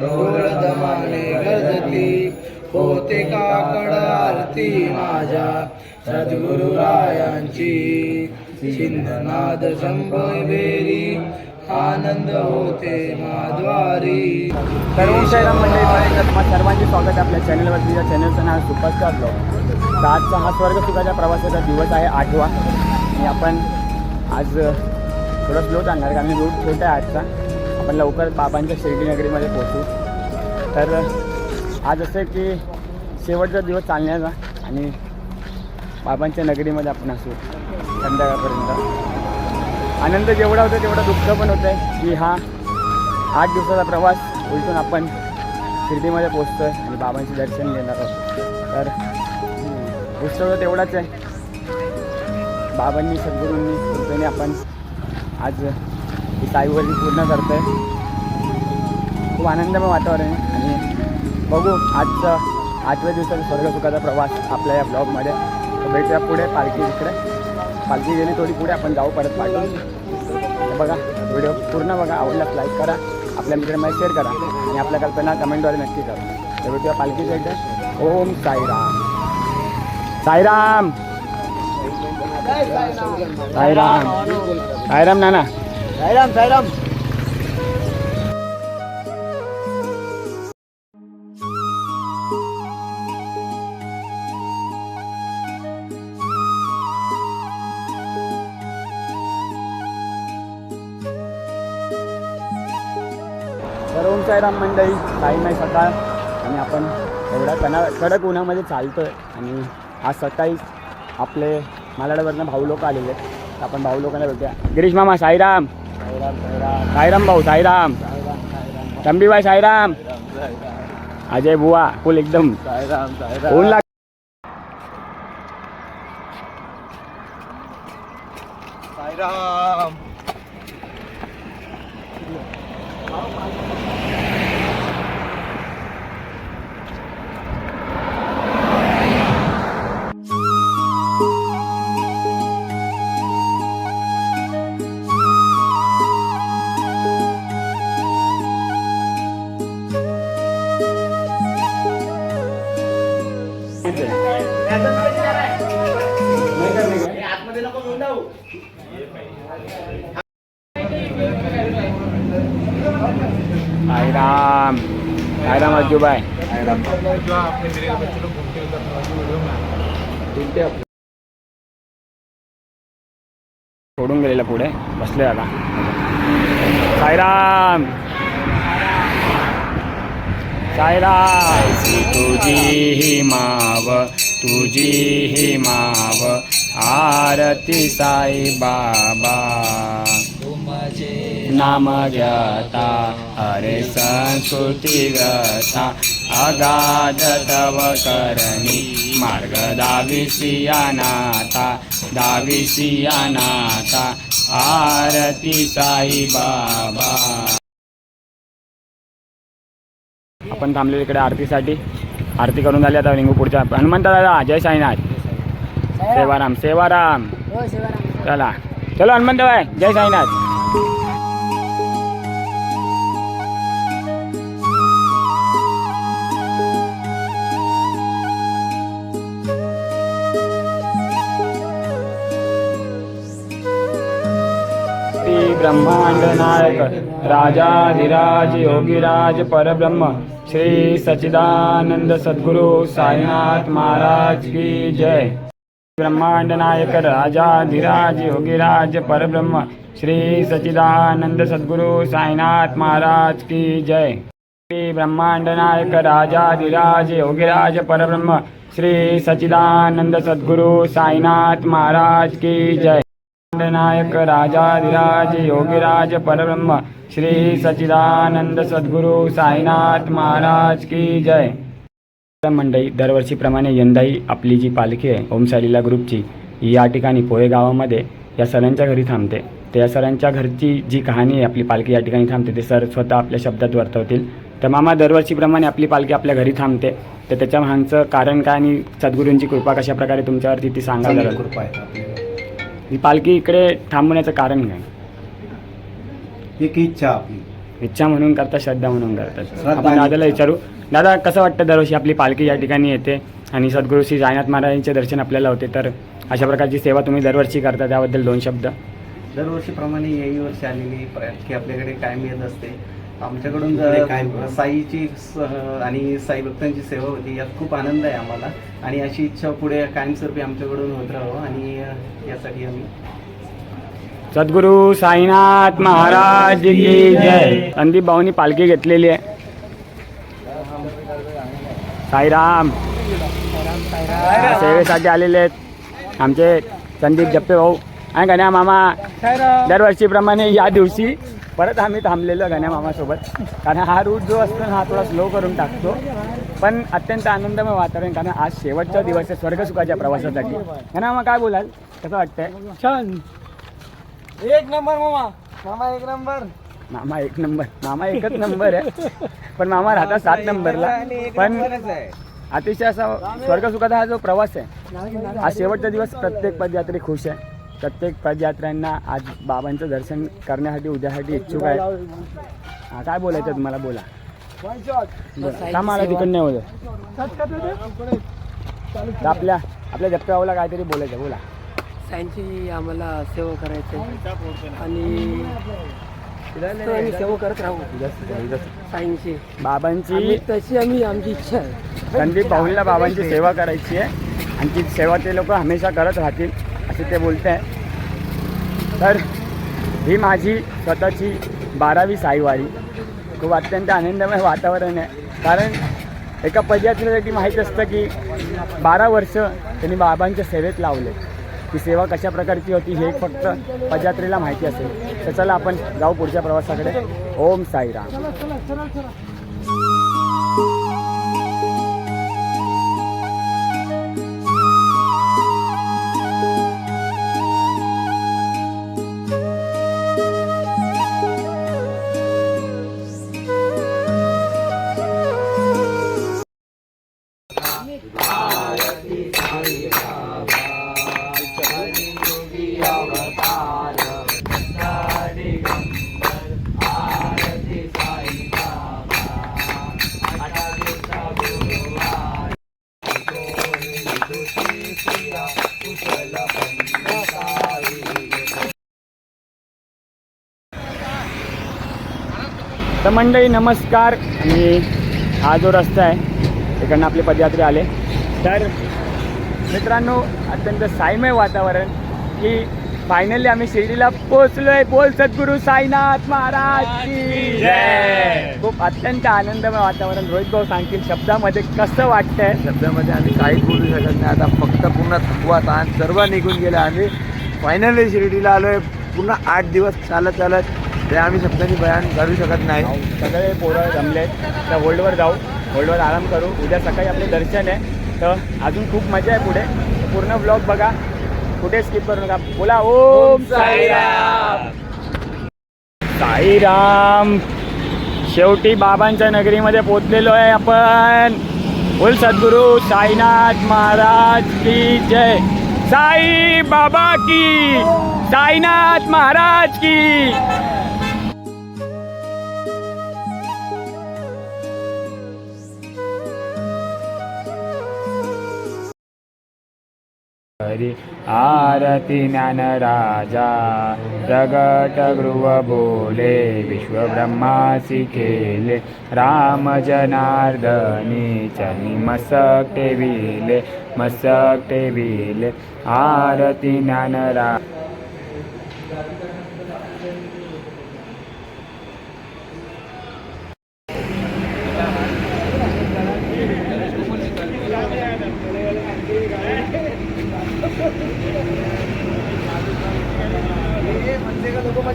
ढोलदमाने गरजती होते काकड आरती माझ्या सद्गुरुरायांची. सिंधनाद संभवेरी आनंद होते माद्वारी. सर्व शहराम मंडळी सर्वांचे स्वागत आहे आपल्या चॅनलवरती. या चॅनलचं नाव सुपरस्टार ब्लॉग. आजचा हा स्वर्ग सुखाच्या प्रवासाचा दिवस आहे आठवा. आणि आपण आज थोडं स्लो चालणार कारण रूट छोटा आहे आजचा. आपण लवकर बाबांच्या शिर्डी नगरीमध्ये पोहोचू. तर आज असं आहे की शेवटचा दिवस चालण्याचा आणि बाबांच्या नगरीमध्ये आपण असू संध्याकाळपर्यंत. आनंद जेवढा होता तेवढा दुःख पण होतं आहे की हा आठ दिवसाचा प्रवास उलटून आपण शिर्डीमध्ये पोचतो आहे आणि बाबांचे दर्शन घेणार आहोत. तर उत्सव तेवढाच आहे. बाबांनी सद्गुरूंनी कृपेने आपण आज ही साईवरी पूर्ण करतो आहे खूप आनंदमय वातावरण आहे. आणि बघू आजचं आठव्या दिवसाचा स्वर्गसुखाचा प्रवास आपल्या या ब्लॉगमध्ये. भेटूया पुढे पालखी इकडे. पालखी गेली थोडी पुढे आपण जाऊ परत पाठवून. बघा व्हिडिओ पूर्ण बघा आवडल्यास लाईक करा. आपल्या मित्रांमध्ये शेअर करा. आणि आपल्या कल्पना कमेंटद्वारे नक्की करा. तर भेटूया पालखीच्या इथे ओम साईराम. साईराम! साईराम. साईराम नाना. साईराम साईराम तर ओम साईराम मंडळी काही नाही सकाळ. आणि आपण एवढ्या कणा कडक उन्हामध्ये चालतो आहे आणि आज सकाळीच आपले मालाडवरनं भाऊ लोक आलेले आहेत. आपण भाऊ लोकांना भेटूया. गिरीश मामा साईराम साईराम भाऊ साईराम. तंबीबाई साईराम. अजय बुवा फुल एकदम. साईराम साईराम. साईराम साईराम अज्जूबाई. सोडून गेलेला पुढे. बसले आता. साईराम. साईराम. तुझी ही माव तुझी ही माव. आरती साई बाबा नाम ज्ञाता हरे संस्कृती व्यथा अगाध तव करणी मार्ग दाविसिया नाथा दाविसिया नाथा आरती साई बाबा. आपण थांबलेलो इकडे आरतीसाठी. आरती करून झाली आता लिंगू पुढच्या. हनुमंत दादा जय साईनाथ. सेवाराम सेवाराम चला. चलो हनुमंत भाई जय साईनाथ. ब्रह्मांड नायक, राजाधिराज, योगीराज, परब्रह्म, श्री सचिदानंद सदगुरु साईनाथ महाराज की जय। ब्रह्मांड नायक, राजाधिराज, योगीराज, परब्रह्म, श्री सचिदानंद सदगुरु साईनाथ महाराज की जय। श्री ब्रह्मांड नायक, राजाधिराज, योगीराज पर ब्रह्म श्री सचिदानंद सदगुरु साईनाथ महाराज की जय। नायक राजाधिराज योगीराज परब्रह्म श्री सचिदानंद सद्गुरु साईनाथ महाराज की जय। मंडई दरवर्षीप्रमाणे यंदाही आपली जी पालखी आहे ओम सालीला ग्रुपची ही या ठिकाणी पोहे गावामध्ये या सरांच्या घरी थांबते. तर या सरांच्या घरची जी कहाणी आहे आपली पालखी या ठिकाणी थांबते. ते सर स्वतः आपल्या शब्दात वर्तवतील. तर मामा दरवर्षीप्रमाणे आपली पालखी आपल्या घरी थांबते. तर त्याच्या मागचं कारण काय आणि सद्गुरूंची कृपा कशा प्रकारे तुमच्यावरती ती सांगा जरा कृपा आहे ही पालखी इकडे थांबवण्याचं कारण काय? एक इच्छा आपली. इच्छा म्हणून करतात श्रद्धा म्हणून करतात. श्रद्धा आपण आणि दादाला इच्छा. विचारू दादा कसं वाटतं दरवर्षी आपली पालखी या ठिकाणी येते? आणि सद्गुरू श्री साईनाथ महाराजांचे दर्शन आपल्याला होते तर अशा प्रकारची सेवा तुम्ही दरवर्षी करता त्याबद्दल दोन शब्द. दरवर्षीप्रमाणे याही वर्षी आलेली पालखी आपल्याकडे कायम येत असते. आमच्याकडून जर कायम. साईची आणि साई भक्तांची सेवा होती यात खूप आनंद आहे आम्हाला. आणि अशी इच्छा पुढे कायमस्वरूपी आमच्याकडून होत राहावं आणि यासाठी आम्ही सद्गुरू साईनाथ महाराज की जय. संदीप भाऊनी पालखी घेतलेली आहे. साईराम. सेवेसाठी आलेले आहेत. आमचे संदीप जप्पे भाऊ. आणि गण्या मामा? दरवर्षीप्रमाणे या दिवशी परत आम्ही थांबलेलो गण्या मामासोबत कारण हा रूट जो असतो ना हा थोडा स्लो करून टाकतो. पण अत्यंत आनंदमय वातावरण कारण आज शेवटचा दिवस आहे स्वर्गसुखाच्या प्रवासासाठी. गण्या मामा काय बोलाल? कसं वाटतंय? छान. एक नंबर मामा. मामा एक नंबर. मामा एक नंबर. मामा एकच नंबर आहे. पण मामा राहतात सात नंबरला. पण अतिशय असा स्वर्गसुखाचा हा जो प्रवास आहे आज शेवटचा दिवस प्रत्येक पदयात्री खुश आहे. प्रत्येक पदयात्र्यांना आज बाबांचं दर्शन करण्यासाठी उद्यासाठी इच्छुक आहे. हा, काय बोलायचं तुम्हाला? बोला. बरं, का मला तिकडं नाही होतं आपल्या आपल्या जप्प्यावाला काहीतरी बोलायचं बोला. सायन्सची आम्हाला सेवा करायची आणि आम्ही सेवा करत राहू. सायन्सची बाबांची तशी आम्ही आमची इच्छा आहे. संदीप भाऊला बाबांची सेवा करायची आहे. आणि ती सेवा ते लोक हमेशा करत राहतील. असे ते बोलत. आहे तर ही माझी स्वतःची बारावी साईवारी. खूप अत्यंत आनंदमय वातावरण आहे. कारण एका पदयात्रेसाठी माहीत असतं की बारा वर्ष त्यांनी बाबांच्या सेवेत लावले. ती सेवा कशा प्रकारची होती हे फक्त पदयात्रेला माहिती असेल. तर चला आपण जाऊ पुढच्या प्रवासाकडे. ओम साईराम. तर मंडळी नमस्कार. आणि हा जो रस्ता आहे तिकडनं आपले पदयात्री आले. तर मित्रांनो अत्यंत साईमय वातावरण की फायनली आम्ही शिर्डीला पोचलोय बोल सद्गुरू साईनाथ महाराज की जय. खूप अत्यंत आनंदमय वातावरण. रोहित भाऊ सांगतील शब्दामध्ये कसं वाटतंय? शब्दामध्ये आम्ही काहीच बोलू शकत नाही. आता फक्त पूर्ण थकवा ताण सर्व निघून गेले. आम्ही फायनली शिर्डीला आलोय. पूर्ण आठ दिवस चालत चालत ते आम्ही शब्दांनी बयान करू शकत नाही. सगळे पोरं जमले. तर होल्डवर जाऊ. होल्डवर आराम करू. उद्या सकाळी आपले दर्शन आहे. तर अजून खूप मजा आहे पुढे. पूर्ण ब्लॉग बघा. कुठे स्किप करू नका. बोला ओम साईराम. साईराम. शेवटी बाबांच्या नगरीमध्ये पोचलेलो आहे आपण. बोल सद्गुरू साईनाथ महाराज की जय. साई बाबा की साईनाथ महाराज की. हरि। आरति नन राजा प्रगट ग्रुवबोले विश्वब्रह्मा शिखेले राम जनार्दनी चनि मसकटे विले मसक विले आरति नन रा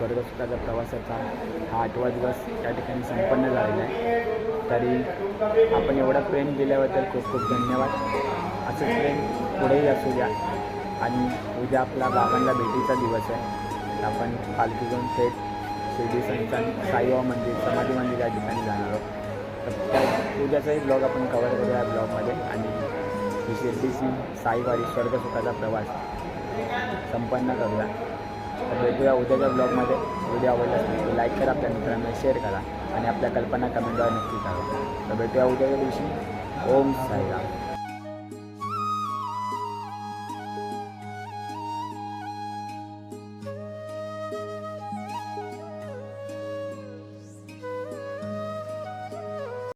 आज स्वर्गसुखाच्या प्रवासाचा हा आठवा दिवस त्या ठिकाणी संपन्न झालेला आहे. तरी आपण एवढा प्रेम दिल्याबद्दल खूप खूप धन्यवाद. असंच प्रेम पुढेही असू द्या. आणि उद्या आपला बाबांना भेटीचा दिवस आहे. आपण पालखी घेऊन थेट शिर्डी संस्थान साईबाबा मंदिर समाधी मंदिर या ठिकाणी जाणार आहोत. तर त्या उद्याचाही ब्लॉग आपण कवर करूया ब्लॉगमध्ये आणि शिर्डी शिर्डीची साईवारी स्वर्गसुखाचा प्रवास संपन्न करूया. भेटूया उद्याच्या ब्लॉगमध्ये व्हिडिओ आवडल्यास नक्की लाईक करा आपल्या मित्रांना शेअर करा आणि आपल्या कल्पना कमेंटद्वारे नक्की करा. तर भेटूया उद्याच्या दिवशी. ओम साईराम.